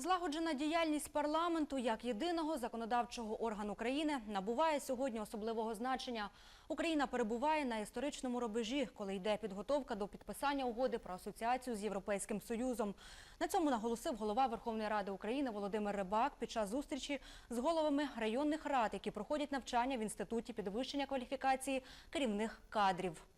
Злагоджена діяльність парламенту як єдиного законодавчого органу країни набуває сьогодні особливого значення. Україна перебуває на історичному рубежі, коли йде підготовка до підписання угоди про асоціацію з Європейським Союзом. На цьому наголосив голова Верховної Ради України Володимир Рибак під час зустрічі з головами районних рад, які проходять навчання в інституті підвищення кваліфікації керівних кадрів.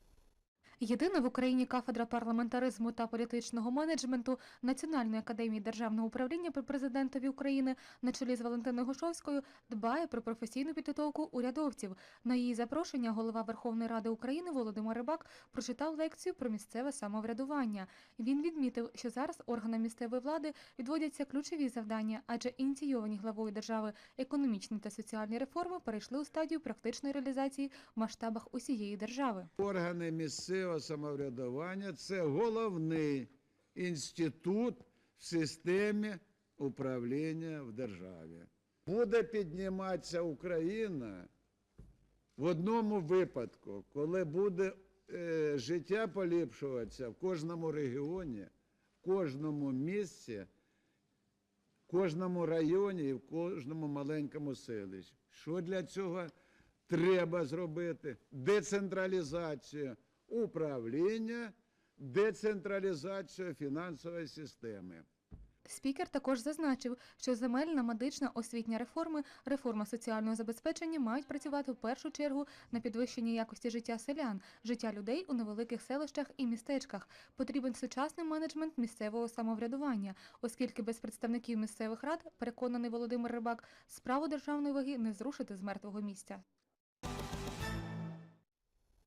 Єдина в Україні кафедра парламентаризму та політичного менеджменту Національної академії державного управління при президентові України на чолі з Валентиною Гошовською дбає про професійну підготовку урядовців. На її запрошення голова Верховної Ради України Володимир Рибак прочитав лекцію про місцеве самоврядування. Він відмітив, що зараз органам місцевої влади відводяться ключові завдання, адже ініційовані главою держави економічні та соціальні реформи перейшли у стадію практичної реалізації в масштабах усієї держави. Органи місцевого самоврядування це головний інститут в системі управління в державі. Буде підніматися Україна в одному випадку, коли буде е, життя поліпшуватися в кожному регіоні, в кожному місці, в кожному районі і в кожному маленькому селищі. Що для цього треба зробити? Децентралізацію управління, децентралізацію фінансової системи. Спікер також зазначив, що земельна, медична, освітня реформи, реформа соціального забезпечення мають працювати в першу чергу на підвищенні якості життя селян, життя людей у невеликих селищах і містечках. Потрібен сучасний менеджмент місцевого самоврядування, оскільки без представників місцевих рад, переконаний Володимир Рибак, справу державної ваги не зрушити з мертвого місця.